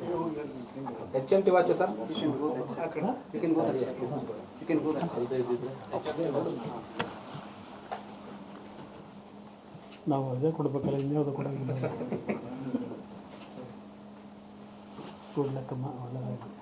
ಈ ಕಡೆ ನೋಡಿ ಅಲ್ಲಿ ಮುಂದೆ ನೋಡಿ H M T watch sir ನಾವು ಅದೇ ಕೊಡ್ಬೇಕಲ್ಲ ಇನ್ಯಾವುದು ಕೊಡಂಗಿಲ್ಲ ಕೊಡ್ಲಕ್ಕಮ್ಮ ಒಳ್ಳೆದಾಗಿ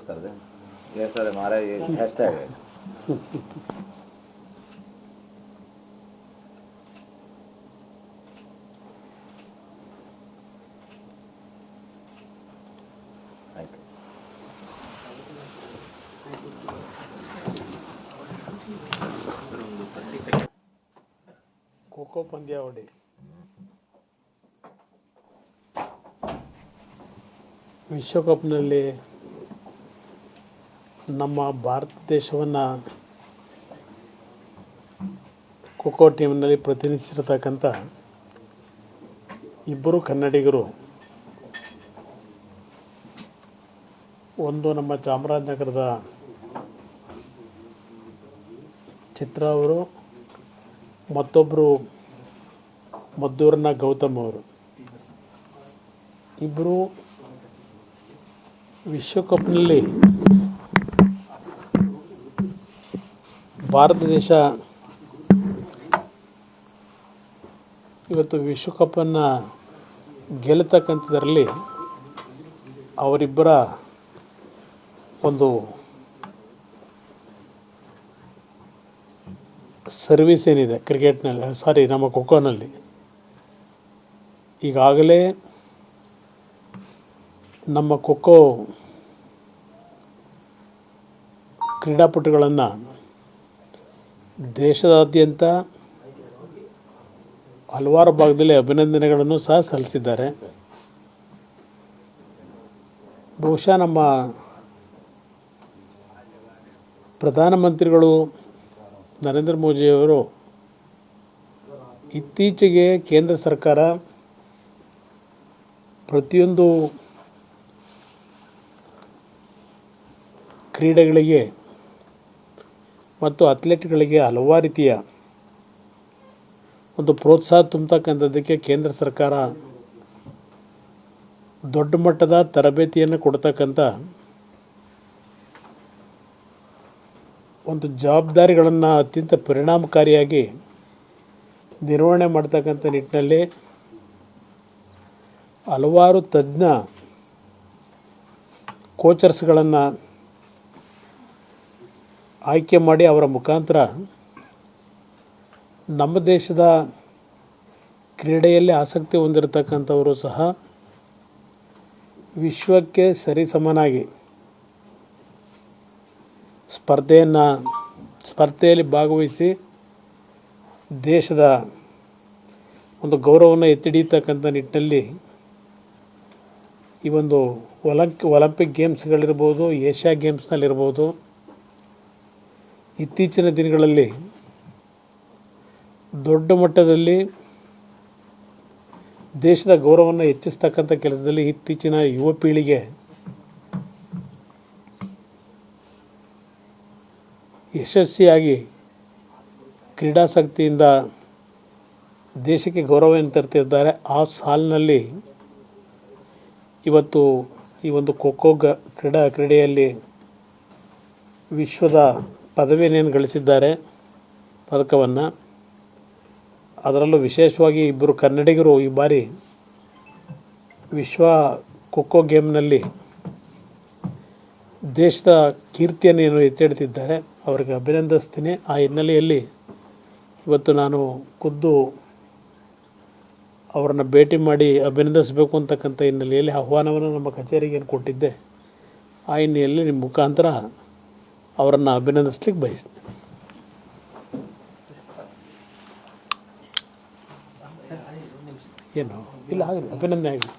पोस्ट कर दें ये सर हमारा ये हैशटैग है थैंक यू ಖೋ ಖೋ ಪಂದ್ಯಾವಳಿ ವಿಶ್ವಕಪ್ನಲ್ಲಿ ನಮ್ಮ ಭಾರತ ದೇಶವನ್ನು ಖೋಖೋ ಟೀಮ್ನಲ್ಲಿ ಪ್ರತಿನಿಧಿಸಿರ್ತಕ್ಕಂಥ ಇಬ್ಬರು ಕನ್ನಡಿಗರು ಒಂದು ನಮ್ಮ ಚಾಮರಾಜನಗರದ ಚಿತ್ರ ಅವರು ಮತ್ತೊಬ್ಬರು ಮದ್ದೂರಿನ ಗೌತಮ್ ಅವರು. ಇಬ್ಬರು ವಿಶ್ವಕಪ್ನಲ್ಲಿ ಭಾರತ ದೇಶ ಇವತ್ತು ವಿಶ್ವಕಪ್ಪನ್ನು ಗೆಲ್ಲತಕ್ಕಂಥದ್ರಲ್ಲಿ ಅವರಿಬ್ಬರ ಒಂದು ಸರ್ವಿಸ್ ಏನಿದೆ ಕ್ರಿಕೆಟ್ನಲ್ಲಿ ಸಾರಿ ನಮ್ಮ ಖೋಖೋನಲ್ಲಿ. ಈಗಾಗಲೇ ನಮ್ಮ ಖೋಖೋ ಕ್ರೀಡಾಪಟುಗಳನ್ನು ದೇಶದಾದ್ಯಂತ ಹಲವಾರು ಭಾಗದಲ್ಲಿ ಅಭಿನಂದನೆಗಳನ್ನು ಸಹ ಸಲ್ಲಿಸಿದ್ದಾರೆ. ಬಹುಶಃ ನಮ್ಮ ಪ್ರಧಾನಮಂತ್ರಿಗಳು ನರೇಂದ್ರ ಮೋದಿಯವರು ಇತ್ತೀಚೆಗೆ ಕೇಂದ್ರ ಸರ್ಕಾರ ಪ್ರತಿಯೊಂದು ಕ್ರೀಡೆಗಳಿಗೆ ಮತ್ತು ಅಥ್ಲೆಟ್ಗಳಿಗೆ ಹಲವಾರು ರೀತಿಯ ಒಂದು ಪ್ರೋತ್ಸಾಹ ತುಂಬತಕ್ಕಂಥದ್ದಕ್ಕೆ ಕೇಂದ್ರ ಸರ್ಕಾರ ದೊಡ್ಡ ಮಟ್ಟದ ತರಬೇತಿಯನ್ನು ಕೊಡ್ತಕ್ಕಂಥ ಒಂದು ಜವಾಬ್ದಾರಿಗಳನ್ನು ಅತ್ಯಂತ ಪರಿಣಾಮಕಾರಿಯಾಗಿ ನಿರ್ವಹಣೆ ಮಾಡ್ತಕ್ಕಂಥ ನಿಟ್ಟಿನಲ್ಲಿ ಹಲವಾರು ತಜ್ಞ ಕೋಚರ್ಸ್ಗಳನ್ನು ಆಯ್ಕೆ ಮಾಡಿ ಅವರ ಮುಖಾಂತರ ನಮ್ಮ ದೇಶದ ಕ್ರೀಡೆಯಲ್ಲಿ ಆಸಕ್ತಿ ಹೊಂದಿರತಕ್ಕಂಥವರು ಸಹ ವಿಶ್ವಕ್ಕೆ ಸರಿಸಮನಾಗಿ ಸ್ಪರ್ಧೆಯನ್ನು, ಸ್ಪರ್ಧೆಯಲ್ಲಿ ಭಾಗವಹಿಸಿ ದೇಶದ ಒಂದು ಗೌರವವನ್ನು ಎತ್ತಿ ಹಿಡಿತಕ್ಕಂಥ ನಿಟ್ಟಿನಲ್ಲಿ ಈ ಒಂದು ಒಲಂಕ್ ಒಲಂಪಿಕ್ ಗೇಮ್ಸ್ಗಳಿರ್ಬೋದು, ಏಷ್ಯಾ ಗೇಮ್ಸ್ನಲ್ಲಿರ್ಬೋದು ಇತ್ತೀಚಿನ ದಿನಗಳಲ್ಲಿ ದೊಡ್ಡ ಮಟ್ಟದಲ್ಲಿ ದೇಶದ ಗೌರವವನ್ನು ಹೆಚ್ಚಿಸ್ತಕ್ಕಂಥ ಕೆಲಸದಲ್ಲಿ ಇತ್ತೀಚಿನ ಯುವ ಪೀಳಿಗೆ ಯಶಸ್ವಿಯಾಗಿ ಕ್ರೀಡಾಸಕ್ತಿಯಿಂದ ದೇಶಕ್ಕೆ ಗೌರವವನ್ನು ತರ್ತಿದ್ದಾರೆ, ಆ ಸಾಲಿನಲ್ಲಿ ಇವತ್ತು ಈ ಒಂದು ಖೋಖೋ ಗ ಕ್ರೀಡಾ ಕ್ರೀಡೆಯಲ್ಲಿ ವಿಶ್ವದ ಪದವಿಯನ್ನೇನು ಗಳಿಸಿದ್ದಾರೆ ಪದಕವನ್ನು, ಅದರಲ್ಲೂ ವಿಶೇಷವಾಗಿ ಇಬ್ಬರು ಕನ್ನಡಿಗರು ಈ ಬಾರಿ ವಿಶ್ವ ಖೋಖೋ ಗೇಮ್ನಲ್ಲಿ ದೇಶದ ಕೀರ್ತಿಯನ್ನು ಏನು ಎತ್ತಿಡ್ತಿದ್ದಾರೆ, ಅವರಿಗೆ ಅಭಿನಂದಿಸ್ತೀನಿ. ಆ ಹಿನ್ನೆಲೆಯಲ್ಲಿ ಇವತ್ತು ನಾನು ಖುದ್ದು ಅವರನ್ನು ಭೇಟಿ ಮಾಡಿ ಅಭಿನಂದಿಸಬೇಕು ಅಂತಕ್ಕಂಥ ಹಿನ್ನೆಲೆಯಲ್ಲಿ ಆಹ್ವಾನವನ್ನು ನಮ್ಮ ಕಚೇರಿಗೆ ಏನು ಕೊಟ್ಟಿದ್ದೆ. ಆ ಹಿನ್ನೆಲೆಯಲ್ಲಿ ನಿಮ್ಮ ಮುಖಾಂತರ ಅವರನ್ನು ಅಭಿನಂದಿಸ್ಲಿಕ್ಕೆ ಬಯಸ್ತೀನಿ. ಏನು? ಇಲ್ಲ ಆಗಲಿ ಅಭಿನಂದನೆ ಆಗಲಿ